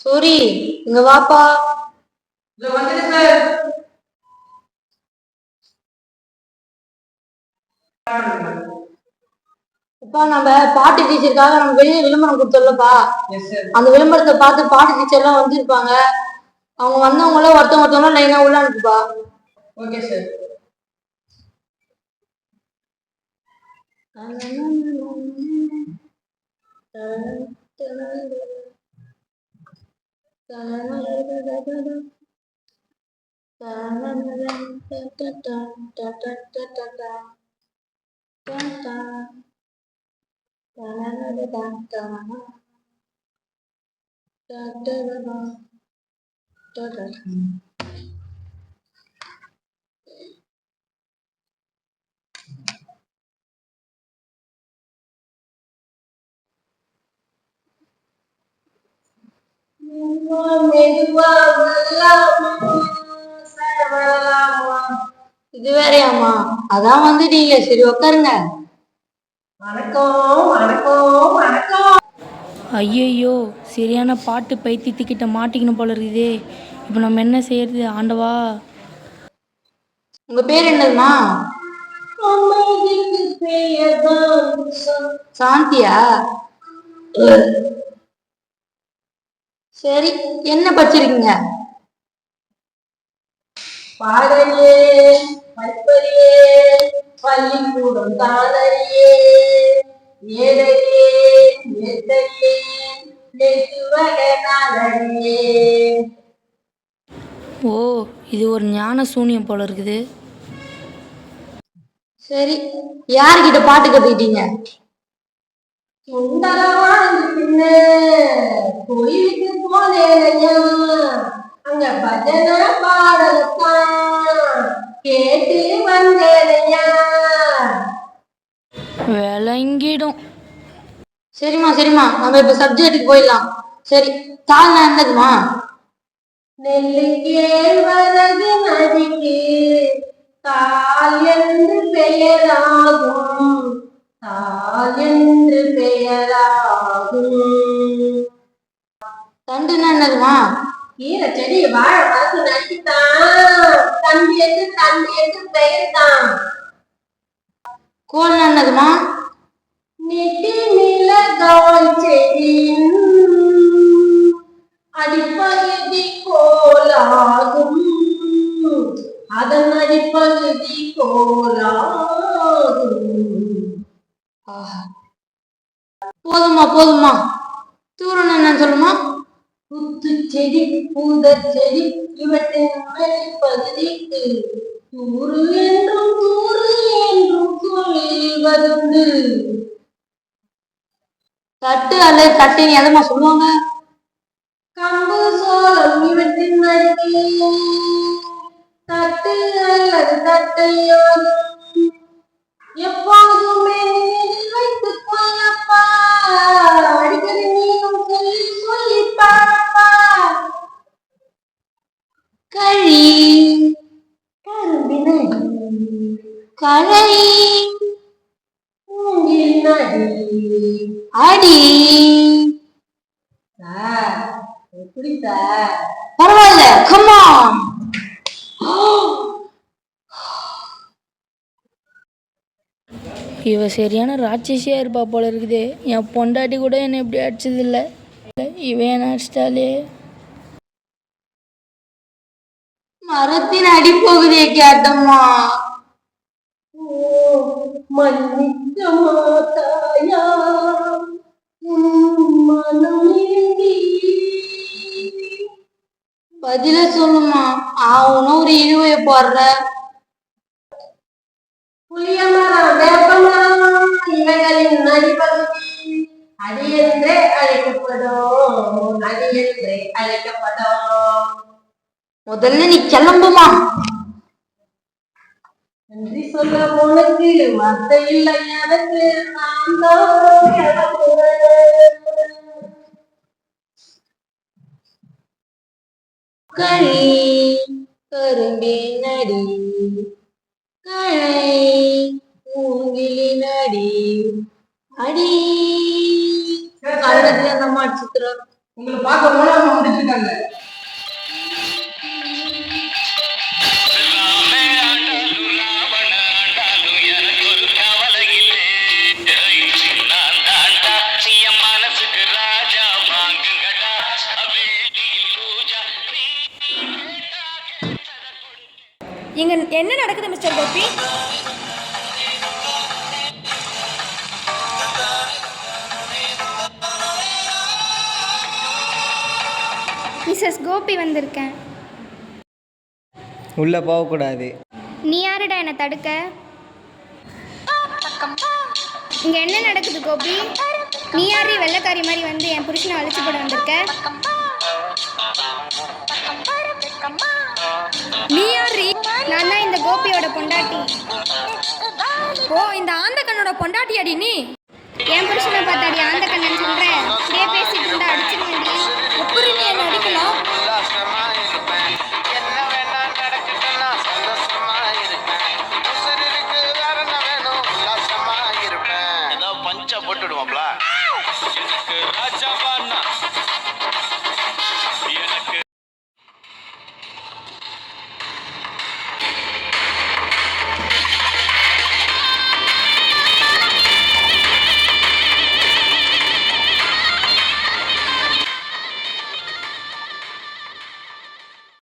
சூரி இங்க வாப்பா. அப்பா நம்ம பாட்டு டீச்சருக்காக நம்ம வெளியே விளம்பரம் கொடுத்தோம்லப்பா அந்த விளம்பரத்தை பார்த்து பாட்டு டீச்சர் எல்லாம் வந்திருப்பாங்க. அவங்க வந்தவங்கள ஒருத்தவங்க ஒருத்தவங்க லைனா உள்ள அனுப்புப்பா. ஓகே சார் 哒啦哒哒哒哒哒，哒啦哒哒哒哒哒哒哒哒哒哒，哒哒哒啦哒哒哒啦，哒哒哒啦，哒哒。இது வேறையாமா அதான் வந்துட்டீங்க சரி உட்காருங்க வணக்கம் வணக்கம் வணக்கம். ஐயையோ சரியான பாட்டு பைத்தியத்துக்கிட்ட மாட்டிக்கணும் போல இருக்குதே. இப்போ நம்ம என்ன செய்யறது ஆண்டவா? உங்க பேர் என்னதுமா சாந்தியா? சரி என்ன படிச்சிருக்கீங்க? பாடலே படிப்பறியே பள்ளிக்கூடம் தானறியே ஏழையே ஏத்தையே ஓ இது ஒரு ஞான சூனியம் போல இருக்குது. சரி யார்கிட்ட பாட்டு கத்துக்கிட்டீங்க? சுந்தரவாழ்ந்து பின்ன. கோயிலுக்கு போனேனையா அங்க பஜனை பாடலத்தான் கேட்டு வந்தேனையா விளங்கிடும். சரிம்மா சரிம்மா. நம்ம இப்ப சப்ஜெக்ட்டுக்கு போயிடலாம். சரி தாழ்னா என்னதுமா நெல்லுக்கே வரது நதிக்கு. தால் என்று பெயராகும். என்று பெயராகும். தண்டுனா என்னதுமா கீரை செடி வாழை மரத்து நடித்தான் தம்பி என்று தம்பி என்று பெயர் தான் கோல் நன்னதுமா நெட்டி நில செடியின் செடி கோலாகும் தூரணம் என்ன சொல்லுமா? புத்து செடி பூத செடி இவற்றின் மேற்பகுதிக்கு தூறு என்றும் தூறு என்றும் சொல்வதுண்டு தட்டு அல்லது தட்டின்னு எதமா சொல்லுவாங்க? கம்பு சோளம் இவற்றின் அருகே தட்டு அல்லது தட்டையோ எப்போதுமே அடி. சார் எப்படி சார் பரவாயில்ல கம்மான் இவ சரியான ராட்சசியா இருப்பா போல இருக்குதே. என் பொண்டாட்டி கூட என்னை இப்படி அடிச்சதில்ல. இவன் என்ன அடிச்சிட்டாலே மரத்தின் அடி போகுதே கேட்டம்மா. மனம் ஏங்கி பதில சொல்லுமா? ஆவுன்னு ஒரு இழுவைய போடுற. புளிய மரம் வேப்ப மரம் இவைகளின் அடிப்பகுதி அடி என்றே அழைக்கப்படும் அடி என்றே அழைக்கப்படும். முதல்ல நீ கிளம்புமா? நன்றி சொல்ல உனக்கு வார்த்தை இல்லை எனக்கு நான் தான். களி கரும்பின் அடி களை மூங்கிலின் அடி அடி. அந்த அம்மா சித்திரம். உங்களை பார்க்க போனா முடிஞ்சு மிஸ்டர் கோபி? மிஸ்ஸஸ் கோபி வந்திருக்கேன். உள்ளே போகக்கூடாது. நீ யாருடா என்னை தடுக்க? இங்க என்ன நடக்குது கோபி? நீ யாரு வெள்ளைக்காரி மாதிரி வந்து என் புருஷனை அழிச்சு போட வந்திருக்க? நீ யாரி? நான் தான் இந்த கோபியோட பொண்டாட்டி. ஓ இந்த ஆந்த கண்ணோட பொண்டாட்டியாடி நீ? என் புருஷனை பார்த்தாடி ஆந்த கண்ணன் சொல்ற. இப்படியே பேசிட்டு இருந்தா அடிச்சிருவேன்டி.